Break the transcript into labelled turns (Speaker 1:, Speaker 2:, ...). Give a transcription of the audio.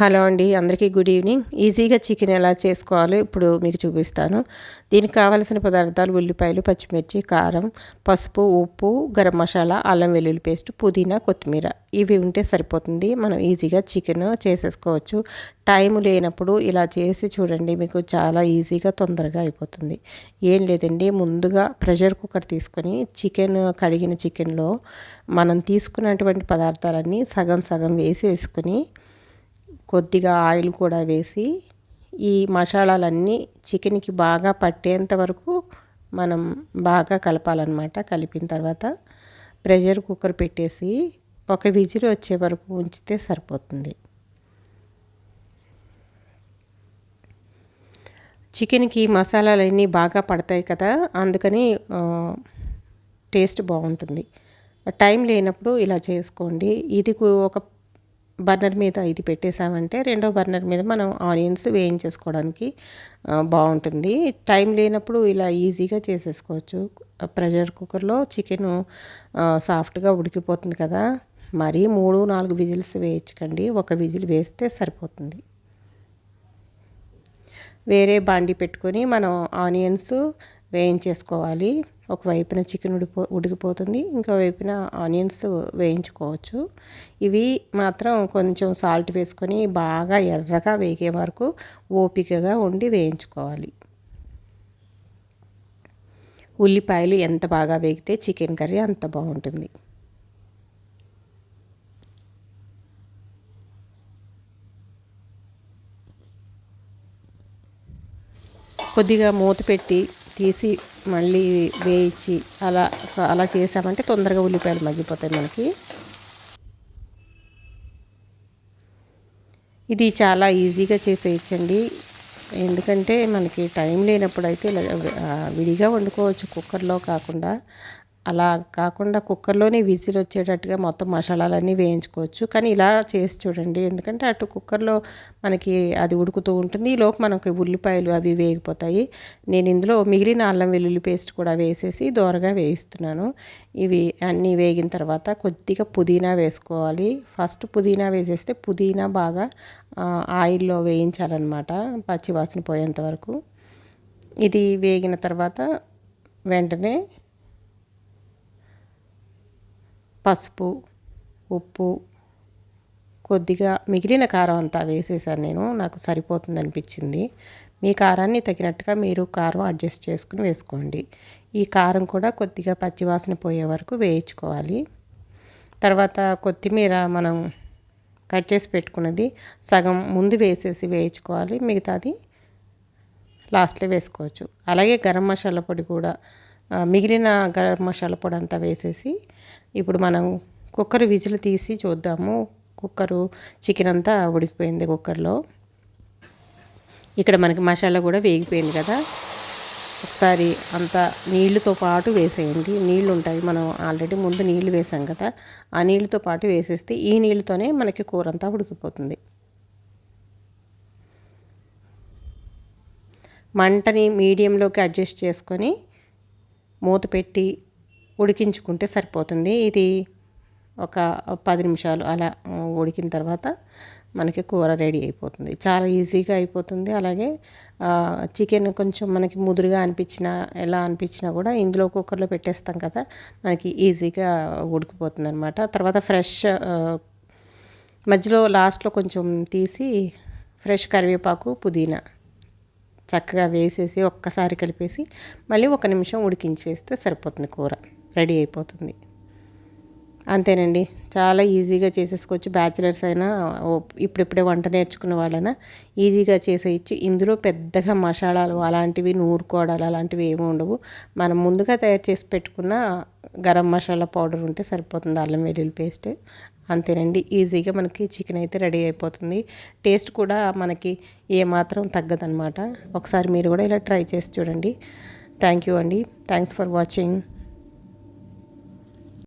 Speaker 1: Hello అండి అందరికీ good evening. ఈజీగా చికెన్ ఎలా చేసుకోవాలో ఇప్పుడు మీకు చూపిస్తాను. దీనికి కావలసిన పదార్థాలు ఉల్లిపాయలు పచ్చిమిర్చి కారం పసుపు ఉప్పు గరం మసాలా అల్లం వెల్లుల్లి పేస్ట్ పుదీనా కొత్తిమీర. ఇవి ఉంటే సరిపోతుంది. మనం ఈజీగా చికెన్ చేసేసుకోవచ్చు. టైం లేనప్పుడు ఇలా చేసి చూడండి మీకు చాలా ఈజీగా తొందరగా అయిపోతుంది. ఏం లేదండి ముందుగా ప్రెషర్ కుక్కర్ తీసుకొని చికెన్ కడిగిన చికెన్లో మనం తీసుకున్నటువంటి పదార్థాలన్నీ సగం సగం వేసి వేసుకొని కొద్దిగా ఆయిల్ కూడా వేసి ఈ మసాలాలన్నీ చికెన్కి బాగా పట్టేంత వరకు మనం బాగా కలపాలన్నమాట. కలిపిన తర్వాత ప్రెషర్ కుక్కర్ పెట్టేసి ఒక విజిల్ వచ్చే వరకు ఉంచితే సరిపోతుంది. చికెన్కి మసాలాలన్నీ బాగా పడతాయి కదా అందుకని టేస్ట్ బాగుంటుంది. టైం లేనప్పుడు ఇలా చేసుకోండి. ఇది ఒక బర్నర్ మీద ఇది పెట్టేసామంటే రెండో బర్నర్ మీద మనం ఆనియన్స్ వేయించేసుకోవడానికి బాగుంటుంది. టైం లేనప్పుడు ఇలా ఈజీగా చేసేసుకోవచ్చు. ప్రెషర్ కుక్కర్లో చికెన్ సాఫ్ట్గా ఉడికిపోతుంది కదా. మరీ మూడు నాలుగు విజిల్స్ వేయించకండి. ఒక విజిల్ వేస్తే సరిపోతుంది. వేరే బాండి పెట్టుకొని మనం ఆనియన్స్ వేయించేసుకోవాలి. ఒకవైపున చికెన్ ఉడిపో ఉడికిపోతుంది ఇంకో వైపున ఆనియన్స్ వేయించుకోవచ్చు. ఇవి మాత్రం కొంచెం సాల్ట్ వేసుకొని బాగా ఎర్రగా వేగే వరకు ఓపికగా ఉండి వేయించుకోవాలి. ఉల్లిపాయలు ఎంత బాగా వేగితే చికెన్ కర్రీ అంత బాగుంటుంది. కొద్దిగా మూత పెట్టి తీసి మళ్ళీ వేయించి అలా అలా చేసామంటే తొందరగా ఉల్లిపాయలు మగ్గిపోతాయి మనకి. ఇది చాలా ఈజీగా చేసేయచ్చండి. ఎందుకంటే మనకి టైం లేనప్పుడు అయితే విడిగా వండుకోవచ్చు కుక్కర్లో కాకుండా. అలా కాకుండా కుక్కర్లోనే విజిల్ వచ్చేటట్టుగా మొత్తం మసాలాలన్నీ వేయించుకోవచ్చు. కానీ ఇలా చేసి చూడండి. ఎందుకంటే అటు కుక్కర్లో మనకి అది ఉడుకుతూ ఉంటుంది. ఈలోపు మనకి ఉల్లిపాయలు అవి వేగిపోతాయి. నేను ఇందులో మిగిలిన అల్లం వెల్లుల్లి పేస్ట్ కూడా వేసేసి దోరగా వేయిస్తున్నాను. ఇవి అన్నీ వేగిన తర్వాత కొద్దిగా పుదీనా వేసుకోవాలి. ఫస్ట్ పుదీనా వేసేస్తే పుదీనా బాగా ఆయిల్లో వేయించాలన్నమాట పచ్చివాసన పోయేంత వరకు. ఇది వేగిన తర్వాత వెంటనే పసుపు ఉప్పు కొద్దిగా మిగిలిన కారం అంతా వేసేసాను నేను. నాకు సరిపోతుంది అనిపించింది. మీ కారాన్ని తగినట్టుగా మీరు కారం అడ్జస్ట్ చేసుకుని వేసుకోండి. ఈ కారం కూడా కొద్దిగా పచ్చివాసన పోయే వరకు వేయించుకోవాలి. తర్వాత కొత్తిమీర మనం కట్ చేసి పెట్టుకున్నది సగం ముందు వేసేసి వేయించుకోవాలి. మిగతాది లాస్ట్లో వేసుకోవచ్చు. అలాగే గరం మసాలా పొడి కూడా మిగిలిన గరం మసాలా పొడి అంతా వేసేసి ఇప్పుడు మనం కుక్కర్ విజిల్ తీసి చూద్దాము. కుక్కరు చికెన్ అంతా ఉడికిపోయింది కుక్కర్లో. ఇక్కడ మనకి మసాలా కూడా వేగిపోయింది కదా. ఒకసారి అంత నీళ్ళతో పాటు వేసేయండి. నీళ్ళు ఉంటాయి. మనం ఆల్రెడీ ముందు నీళ్ళు వేసాం కదా. ఆ నీళ్ళతో పాటు వేసేస్తే ఈ నీళ్ళతోనే మనకి కూర అంతా ఉడికిపోతుంది. మంటని మీడియంలోకి అడ్జస్ట్ చేసుకొని మూత పెట్టి ఉడికించుకుంటే సరిపోతుంది. ఇది ఒక పది నిమిషాలు అలా ఉడికిన తర్వాత మనకి కూర రెడీ అయిపోతుంది. చాలా ఈజీగా అయిపోతుంది. అలాగే చికెన్ కొంచెం మనకి ముదురుగా అనిపించినా ఎలా అనిపించినా కూడా ఇందులో కుక్కర్లో పెట్టేస్తాం కదా మనకి ఈజీగా ఉడికిపోతుంది అనమాట తర్వాత ఫ్రెష్ మధ్యలో లాస్ట్లో కొంచెం తీసి ఫ్రెష్ కరివేపాకు పుదీనా చక్కగా వేసేసి ఒక్కసారి కలిపేసి మళ్ళీ ఒక నిమిషం ఉడికించేస్తే సరిపోతుంది కూర. రెడీ అయిపోతుంది. అంతేనండి. చాలా ఈజీగా చేసేసుకోవచ్చు. బ్యాచిలర్స్ అయినా ఇప్పుడిప్పుడే వంట నేర్చుకున్న వాళ్ళైనా ఈజీగా చేసేయచ్చు. ఇందులో పెద్దగా మసాలాలు అలాంటివి నూరుకోవడాలు అలాంటివి ఏమి ఉండవు. మనం ముందుగా తయారు చేసి పెట్టుకున్న గరం మసాలా పౌడర్ ఉంటే సరిపోతుంది. అల్లం వెల్లుల్లి పేస్ట్ అంతేనండి. ఈజీగా మనకి చికెన్ అయితే రెడీ అయిపోతుంది. టేస్ట్ కూడా మనకి ఏమాత్రం తగ్గదనమాట ఒకసారి మీరు కూడా ఇలా ట్రై చేసి చూడండి. థ్యాంక్ యూ అండి. Thanks for watching.